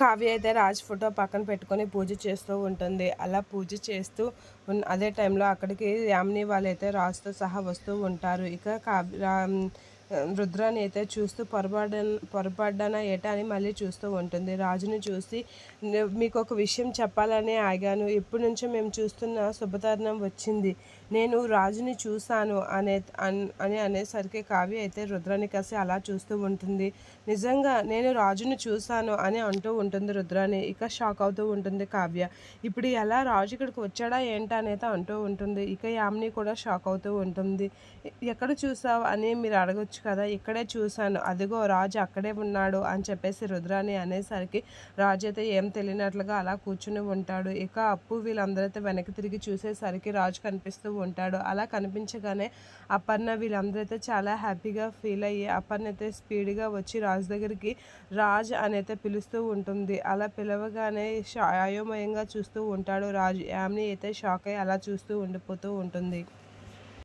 కావ్య అయితే రాజ్ ఫోటో పక్కన పెట్టుకొని పూజ చేస్తూ ఉంటుంది. అలా పూజ చేస్తూ ఉన్న అదే టైంలో అక్కడికి యామిని వాళ్ళైతే రాజుతో సహా వస్తూ ఉంటారు. ఇక కావ్య రా- రుద్రాని అయితే చూస్తూ పొరపాడ పొరపడ్డానా ఏటా అని మళ్ళీ చూస్తూ ఉంటుంది. రాజుని చూసి మీకు ఒక విషయం చెప్పాలని ఆగాను. ఇప్పటి నుంచో మేము చూస్తున్న శుభతరుణం వచ్చింది. నేను రాజుని చూశాను అనే అని అనేసరికి కావ్య అయితే రుద్రాని కలిసి అలా చూస్తూ ఉంటుంది. నిజంగా నేను రాజుని చూశాను అని అంటూ ఉంటుంది రుద్రాని ఇక షాక్ అవుతూ ఉంటుంది కావ్య. ఇప్పుడు ఎలా రాజు ఇక్కడికి వచ్చాడా ఏంటా అనేది అంటూ ఉంటుంది. ఇక యామిని కూడా షాక్ అవుతూ ఉంటుంది. ఎక్కడ చూసావు అని మీరు అడగొచ్చు కదా. ఇక్కడే చూశాను. అదిగో రాజు అక్కడే ఉన్నాడు అని చెప్పేసి రుద్రాని అనేసరికి రాజు అయితే ఏం తెలియనట్లుగా అలా కూర్చుని ఉంటాడు. ఇక అప్పు వీళ్ళందరైతే వెనక్కి తిరిగి చూసేసరికి రాజు కనిపిస్తూ ఉంటాడు. అలా కనిపించగానే అపర్ణ వీళ్ళందరైతే చాలా హ్యాపీగా ఫీల్ అయ్యి అపర్ణ అయితే స్పీడ్గా వచ్చి రాజు దగ్గరికి రాజ్ అని అయితే పిలుస్తూ ఉంటుంది. అలా పిలవగానే అయోమయంగా చూస్తూ ఉంటాడు రాజు. యామ్ని అయితే షాక్ అయ్యి అలా చూస్తూ ఉండిపోతూ ఉంటుంది.